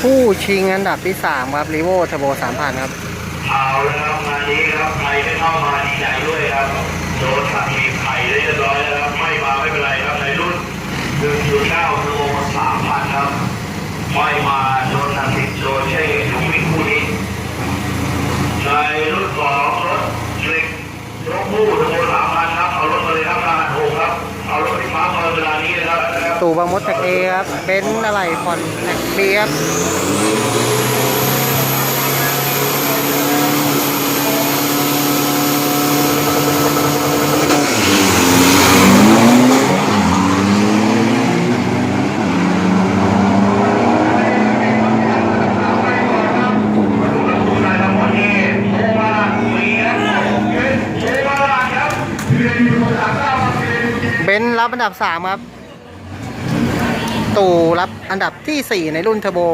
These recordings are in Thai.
ผู้ชิงอันดับที่ 3 ครับรีโวเทอร์โบ3,000 ครับเอาแล้วครับงานนี้ครับใครไม่เข้ามาดีใจด้วยครับโดนสั่งมีไข่ได้เรียบร้อยแล้วครับไม่มาไม่เป็นไรครับในรุ่น1.9คือโอ3,000ครับไม่มาโดนตัดสิทธิ์โดนเช่ลุงวิ่งคู่นี้ในรุ่นสองรถเล็กยกคู่ทั้งหมด3,000ครับเอารถมาเลยครับรหัสหกครับเอารถไฟฟ้ามาเวลานี้ ตู่บางมดแท็กเอครับเบนอะไรฟอนแท็กบีครับเบนซ์รับอันดับ 3 ครับ ตู่รับอันดับที่ 4 ในรุ่นเทอร์โบ 3,000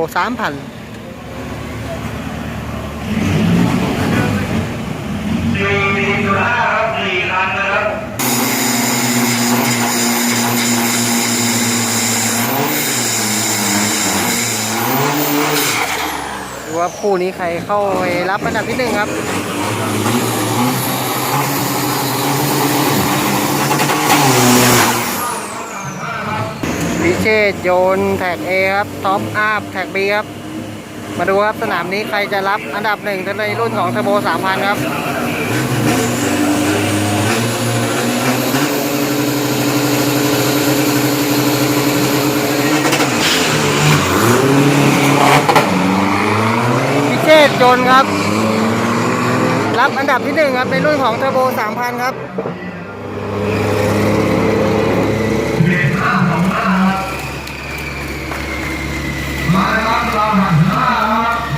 สี่สี่จุดห้าครับสี่คันนะครับดูว่าคู่นี้ใครเข้าไปรับอันดับที่หนึ่งครับ เชษโยนแท็ก A ครับท็อปอัพแท็ก B ครับ มาดูครับสนามนี้ใครจะรับอันดับหนึ่งในรุ่นของเทอร์โบ3,000ครับพิเชษโยนครับ รับอันดับที่หนึ่งครับในรุ่นของเทอร์โบ3,000ครับมาครับ เราหัน